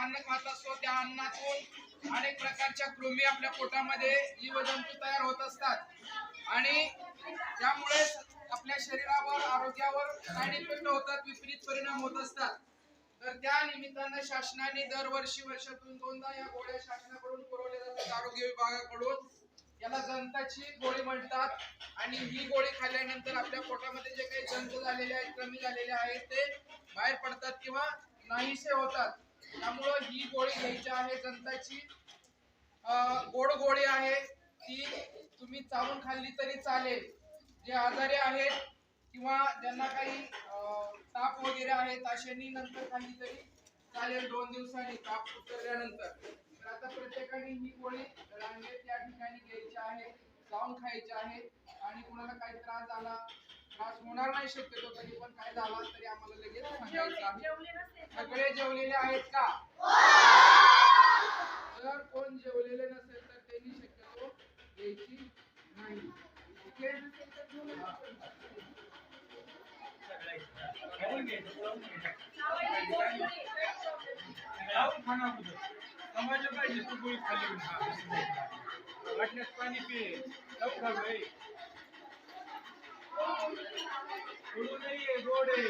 अन्न खात असतो त्या अन्नातून अनेक प्रकारच्या कृमी आपल्या पोटामध्ये जीवजंतू तयार होत असतात. आणि त्यामुळे आपल्या शरीरावर आरोग्यावर साईड इफेक्ट होतात विपरीत परिणाम होत असतात. तर त्या निमित्तानं शासनाने दरवर्षी वर्षातून दोनदा या गोळ्या शासनाकडून पुरवल्या जातात आरोग्य विभागाकडून. याला जंताची गोळी म्हणतात. आणि ही गोळी खाल्ल्यानंतर आपल्या पोटामध्ये जे काही जंत झालेले आहेत कमी झालेले आहेत ते बाहेर पडतात किंवा नाहीसे होतात. त्यामुळं ही गोळी घ्यायची आहे जंताची गोड गोळी आहे ती तुम्ही चावून खाल्ली तरी चालेल. जे आजारी आहेत किंवा ज्यांना काही ताप वगैरे आहे ताशांनी नंतर खाल्ली तरी चालेल दोन दिवसांनी ताप उतरल्यानंतर. तर आता प्रत्येकाने ही गोळी रांगेत त्या ठिकाणी घ्यायची आहे लावून खायची आहे आणि कुणाला काही त्रास झाला त्रास होणार नाही शक्यतो तरी पण काय झाला तरी आम्हाला लगेच सांगायचं सगळे जेवलेले आहेत का? जर कोण जेवलेले नसेल तर त्यांनी शक्यतो घ्यायची नाही. पाहिजे. हा, पाणी पी উড়ে গিয়ে রোডে